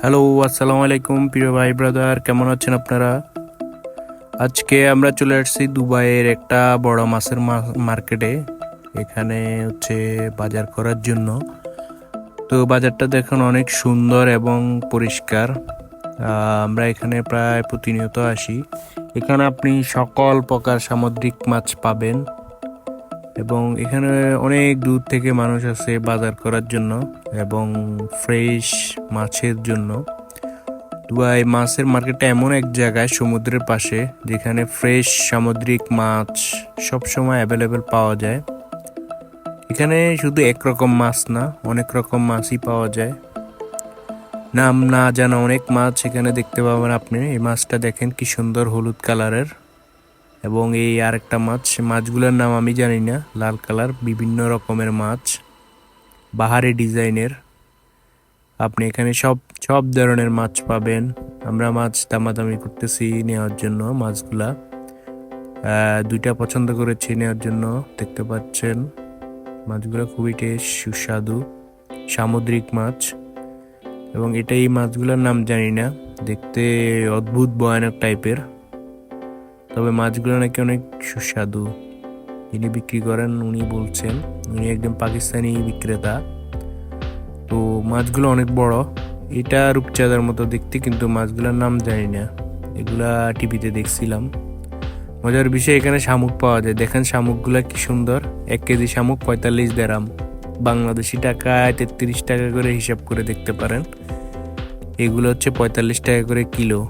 Hello আসসালামু আলাইকুম, প্রিয় ভাই ব্রাদার কেমন আছেন আপনারা? আজকে আমরা চলে আসছি দুবাইয়ের একটা বড় মাছের মার্কেটে এখানে হচ্ছে বাজার করার জন্য। তো বাজারটা দেখুন অনেক সুন্দর এবং পরিষ্কার। আমরা এখানে প্রায় প্রতিনিয়ত আসি। এখানে আপনি সকল প্রকার সামুদ্রিক মাছ পাবেন। এবং এখানে অনেক দূর থেকে মানুষ আসে বাজার করার জন্য এবং ফ্রেশ মাছের জন্য। দুবাই মাছের মার্কেটটা এমন এক জায়গায়, সমুদ্রের পাশে, যেখানে ফ্রেশ সামুদ্রিক মাছ সবসময় অ্যাভেলেবেল পাওয়া যায়। এখানে শুধু একরকম মাছ না, অনেক রকম মাছই পাওয়া যায়। নাম না জানা অনেক মাছ এখানে দেখতে পাবেন আপনি। এই মাছটা দেখেন কি সুন্দর হলুদ কালারের। এবং এই আরেকটা মাছ মাছগুলোর নাম আমি জানি না। লাল কালার, বিভিন্ন রকমের মাছ, বাহারি ডিজাইনের। আপনি এখানে সব সব ধরনের মাছ পাবেন। আমরা মাছ দামাদামি করতেছি নেওয়ার জন্য মাছগুলা। দুইটা পছন্দ করেছি নেওয়ার জন্য, দেখতে পাচ্ছেন। মাছগুলো খুবই টেস্ট, সুস্বাদু, সামুদ্রিক মাছ। এবং এটা এই মাছগুলোর নাম জানি না। দেখতে অদ্ভুত, ভয়ানক টাইপের। তবে মাছগুলো নাকি অনেক সুস্বাদু। যিনি বিক্রি করেন উনি বলছেন, উনি একজন পাকিস্তানি বিক্রেতা। তো মাছগুলো অনেক বড়। এটা রূপচাঁদার মতো দেখতে, কিন্তু মাছগুলোর নাম জানি না। এগুলা টিভিতে দেখছিলাম। মজার বিষয়, এখানে শামুক পাওয়া যায়। দেখেন শামুকগুলা কি সুন্দর। এক কেজি শামুক পঁয়তাল্লিশ দেরাম। বাংলাদেশি টাকায় তেত্রিশ টাকা করে হিসাব করে দেখতে পারেন। এগুলো হচ্ছে পঁয়তাল্লিশ টাকা করে কিলো।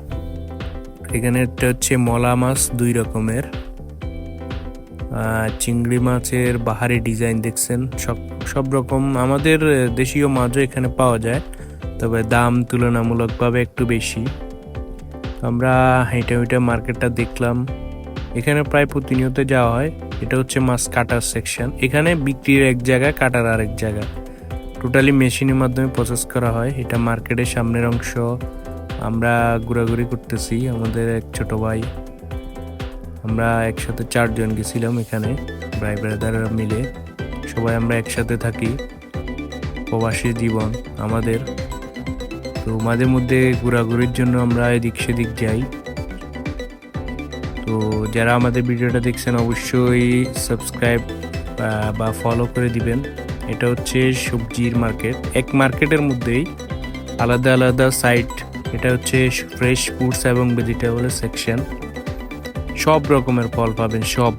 এখানে একটা হচ্ছে মলা মাছ দুই রকমের। চিংড়ি মাছের বাহারি ডিজাইন দেখছেন, সব সব রকম আমাদের দেশীয় মাছও এখানে পাওয়া যায়, তবে দাম তুলনামূলকভাবে একটু বেশি। আমরা হেঁটে হেঁটে মার্কেটটা দেখলাম, এখানে প্রায় প্রতিনিয়ত যাওয়া হয়, এটা হচ্ছে মাছ কাটার সেকশন এখানে বিক্রির এক জায়গায়, কাটার আরেক জায়গা টোটালি মেশিনের মাধ্যমে প্রসেস করা হয়, এটা মার্কেটের সামনের অংশ। আমরা ঘোরাঘুরি করতেছি, আমাদের এক ছোট ভাই। আমরা একসাথে চারজন গেছিলাম এখানে, ভাই ব্রাদাররা মিলে। সবাই আমরা একসাথে থাকি, প্রবাসী জীবন আমাদের। তো মাঝে মধ্যে ঘোরাঘুরির জন্য আমরা এদিক সেদিক যাই। তো যারা আমাদের ভিডিওটা দেখছেন, অবশ্যই সাবস্ক্রাইব বা ফলো করে দিবেন। এটা হচ্ছে সবজির মার্কেট এক মার্কেটের মধ্যেই আলাদা আলাদা সাইট এটা হচ্ছে ফ্রেশ ফুডস এবং ভেজিটেবলের সেকশন সব রকমের ফল পাবেন, সব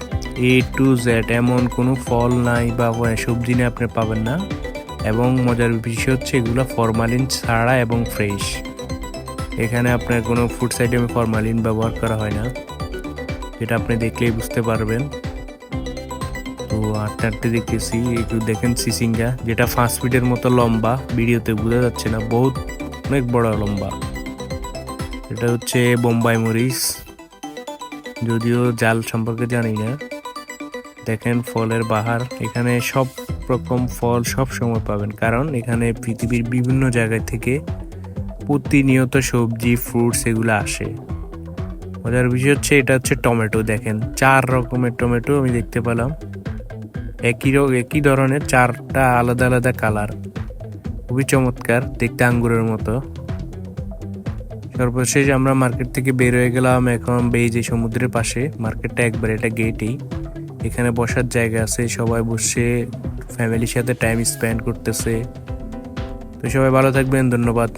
এ টু জেড এমন কোনো ফল নাই বা সবজি নেই আপনি পাবেন না। এবং মজার বিষয় হচ্ছে এগুলো ফরমালিন ছাড়া এবং ফ্রেশ এখানে আপনার কোনো ফুডস আইটেমে ফরমালিন ব্যবহার করা হয় না। যেটা আপনি দেখলেই বুঝতে পারবেন। তো আটটা দেখতেছি, একটু দেখেন সিসিঙ্গা, যেটা ফাস্ট ফিটের মতো লম্বা, ভিডিওতে বোঝা যাচ্ছে না, বহুত অনেক বড় লম্বা। এটা হচ্ছে বোম্বাই মরিচ। যদিও জাল সম্পর্কে জানি না। দেখেন ফলের বাহার। এখানে সব রকম ফল সব সময় পাবেন। কারণ এখানে পৃথিবীর বিভিন্ন জায়গায় থেকে প্রতিনিয়ত সবজি ফ্রুটস এগুলো আসে। মজার বিষয় হচ্ছে, এটা হচ্ছে টমেটো। দেখেন, চার রকমের টমেটো আমি দেখতে পেলাম। একই একই ধরনের, চারটা আলাদা আলাদা কালার। খুবই চমৎকার, দেখতে আঙ্গুরের মতো। সর্বশেষ আমরা মার্কেট থেকে বের হয়ে গেলাম, এখন বেজে সমুদ্রের পাশে মার্কেটটা একবার এটা গেটেই এখানে বসার জায়গা আছে, সবাই বসে ফ্যামিলির সাথে টাইম স্পেন্ড করতেছে। তো সবাই ভালো থাকবেন, ধন্যবাদ।